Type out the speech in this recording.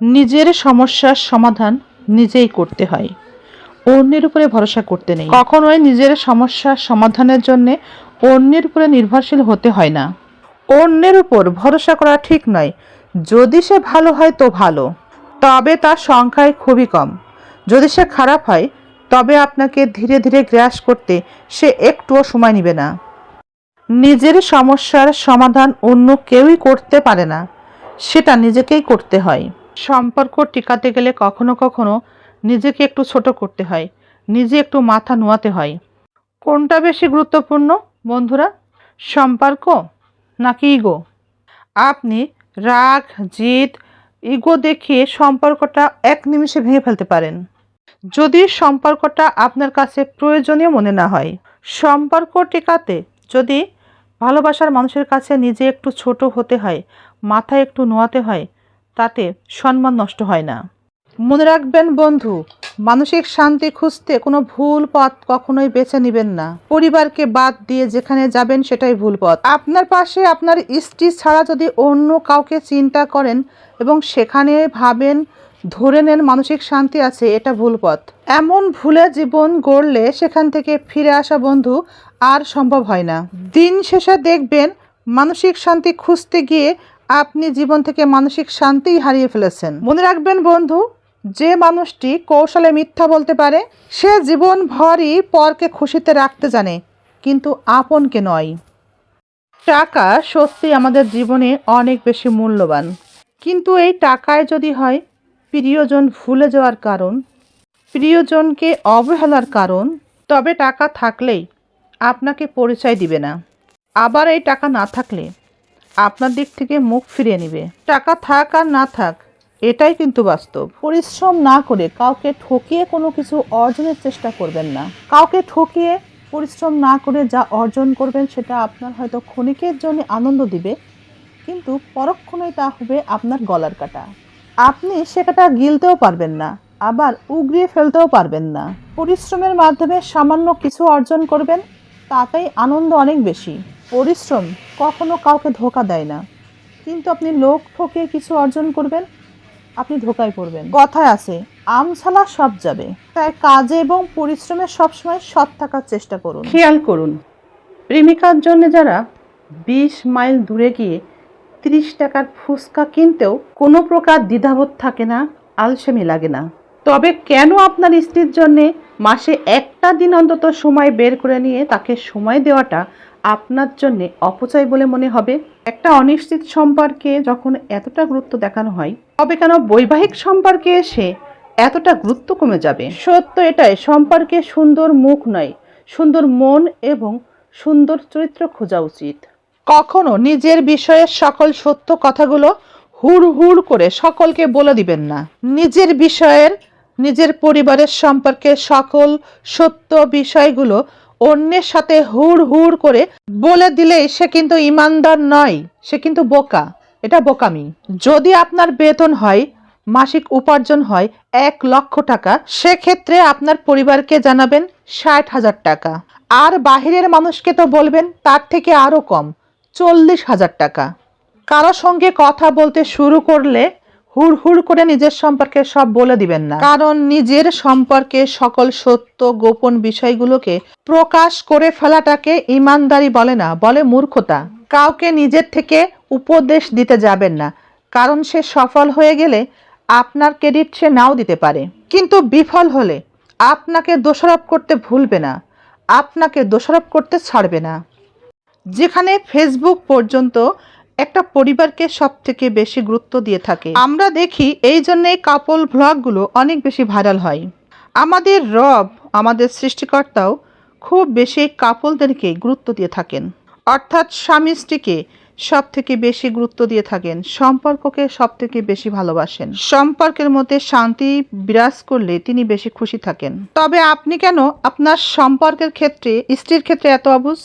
নিজের সমস্যার সমাধান নিজেই করতে হয়। অন্যের উপরে ভরসা করতে নেই। কখনোই নিজের সমস্যার সমাধানের জন্যে অন্যের উপরে নির্ভরশীল হতে হয় না। অন্যের উপর ভরসা করা ঠিক নয়। যদি সে ভালো হয় তো ভালো। তবে তার সংখ্যায় খুবই কম। যদি সে খারাপ হয়, তবে আপনাকে ধীরে ধীরে গ্রাস করতে সে একটুও সময় নেবে না। নিজের সমস্যার সমাধান অন্য কেউই করতে পারে না। সেটা নিজেকেই করতে হয়। সম্পর্ক টিকাতে গেলে কখনো কখনো নিজেকে একটু ছোট করতে হয়, নিজে একটু মাথা নোয়াতে হয়। কোনটা বেশি গুরুত্বপূর্ণ, বন্ধুরা? সম্পর্ক নাকি ইগো আপনি রাগ, জিদ ইগো দেখিয়ে সম্পর্কটা এক নিমিষে ভেঙে ফেলতে পারেন। যদি সম্পর্কটা আপনার কাছে প্রয়োজনীয় মনে না হয়। সম্পর্ক টিকাতে যদি ভালোবাসার মানুষের কাছে নিজে একটু ছোট হতে হয় মাথা একটু নোয়াতে হয় তাতে সম্মান নষ্ট হয় না। মনে রাখবেন বন্ধু, মানসিক শান্তি খুঁজতে কোনো ভুল পথ কখনোই বেছে নেবেন না। পরিবারকে বাদ দিয়ে যেখানে যাবেন সেটাই ভুল পথ। আপনার পাশে আপনার স্ত্রী ছাড়া যদি অন্য কাউকে চিন্তা করেন এবং সেখানে ভাবেন ধরে নেন মানসিক শান্তি আছে, এটা ভুল পথ। এমন ভুলে জীবন গড়লে সেখান থেকে ফিরে আসা বন্ধু আর সম্ভব হয় না। দিন শেষে দেখবেন মানসিক শান্তি খুঁজতে গিয়ে আপনি জীবন থেকে মানসিক শান্তিই হারিয়ে ফেলেছেন। মনে রাখবেন বন্ধু, যে মানুষটি কৌশলে মিথ্যা বলতে পারে, সে জীবন ভরই পরকে খুশিতে রাখতে জানে, কিন্তু আপনকে নয়। টাকা সত্যি আমাদের জীবনে অনেক বেশি মূল্যবান। কিন্তু এই টাকায় যদি হয়, প্রিয়জন ভুলে যাওয়ার কারণ, প্রিয়জনকে অবহেলার কারণ, তবে টাকা থাকলেই আপনাকে পরিচয় দিবে না। আবার এই টাকা না থাকলে আপনার দিক থেকে মুখ ফিরিয়ে নেবে। টাকা থাক আর না থাক, এটাই কিন্তু বাস্তব। পরিশ্রম না করে কাউকে ঠকিয়ে কোনো কিছু অর্জনের চেষ্টা করবেন না। কাউকে ঠকিয়ে পরিশ্রম না করে যা অর্জন করবেন সেটা আপনার হয়তো ক্ষণিকের জন্য আনন্দ দিবে, কিন্তু পরক্ষণেই তা হবে আপনার গলার কাটা। আপনি সেটা গিলতেও পারবেন না, আবার উগরিয়ে ফেলতেও পারবেন না। পরিশ্রমের মাধ্যমে সামান্য কিছু অর্জন করবেন, তাতেই আনন্দ অনেক বেশি। পরিশ্রম কখনো কাউকে ধোকা দেয় না। কিন্তু আপনি লোক ঠকিয়ে কিছু অর্জন করবেন? আপনি ধোকায় পড়বেন। কথায় আছে আম ছালা সব যাবে। তাই কাজে এবং পরিশ্রমে সবসময় সৎ থাকার চেষ্টা করুন। খেয়াল করুন, প্রেমিকার জন্য যারা বিশ মাইল দূরে গিয়ে তিরিশ টাকার ফুচকা কিনতেও কোনো প্রকার দ্বিধাবোধ থাকে না, আলসেমি লাগে না। তবে কেন আপনার স্ত্রীর জন্যে মাসে একটা দিন অন্তত সময় বের করে নিয়ে তাকে সময় দেওয়াটা আপনার জন্য অপচয় বলে মনে হবে। একটা অনিশ্চিত সম্পর্কে যখন এতটা গুরুত্ব দেখানো হয়, তবে কেন বৈবাহিক সম্পর্কে এসে এতটা গুরুত্ব কমে যাবে? সত্য এটাই, সম্পর্কে সুন্দর মুখ নয়, সুন্দর মন এবং সুন্দর চরিত্র খোঁজা উচিত। কখনো নিজের বিষয়ে সকল সত্য কথাগুলো হুড় হুড় করে সকলকে বলে দিবেন না। নিজের বিষয়ের, নিজের পরিবারের সম্পর্কে সকল সত্য বিষয়গুলো অন্যের সাথে হুড় হুড় করে বলে দিলেই সে কিন্তু ইমানদার নয়, সে কিন্তু বোকা। এটা বোকামি। যদি আপনার বেতন হয়, মাসিক উপার্জন হয় এক লক্ষ টাকা, সেক্ষেত্রে আপনার পরিবারকে জানাবেন ষাট হাজার টাকা। আর বাহিরের মানুষকে তো বলবেন তার থেকে আরও কম, চল্লিশ হাজার টাকা। কারও সঙ্গে কথা বলতে শুরু করলে হুড় হুড় করে নিজের সম্পর্কে সব বলে দিবেন না। কারণ নিজের সম্পর্কে সকল সত্য, গোপন বিষয়গুলোকে প্রকাশ করে ফেলাটাকে ইমানদারি বলে না, বলে মূর্খতা। কাউকে নিজের থেকে উপদেশ দিতে যাবেন না, কারণ সে সফল হয়ে গেলে আপনার ক্রেডিট সে নাও দিতে পারে। কিন্তু বিফল হলে আপনাকে দোষারোপ করতে ভুলবে না, আপনাকে দোষারোপ করতে ছাড়বে না। যেখানে ফেসবুক পর্যন্ত একটা পরিবারকে সব থেকে বেশি গুরুত্ব দিয়ে থাকে। আমরা দেখি এই জন্যে কাপল ভ্লগগুলো অনেক বেশি ভাইরাল হয়। আমাদের রব, আমাদের সৃষ্টিকর্তাও খুব বেশি কাপলদেরকে গুরুত্ব দিয়ে থাকেন। অর্থাৎ স্বামী স্ত্রীকে সব থেকে বেশি গুরুত্ব দিয়ে থাকেন, সম্পর্ককে সব থেকে বেশি ভালোবাসেন। সম্পর্কের মধ্যে শান্তি বিরাজ করলে তিনি বেশি খুশি থাকেন। তবে আপনি কেন আপনার সম্পর্কের ক্ষেত্রে, স্ত্রীর ক্ষেত্রে এত অবুঝ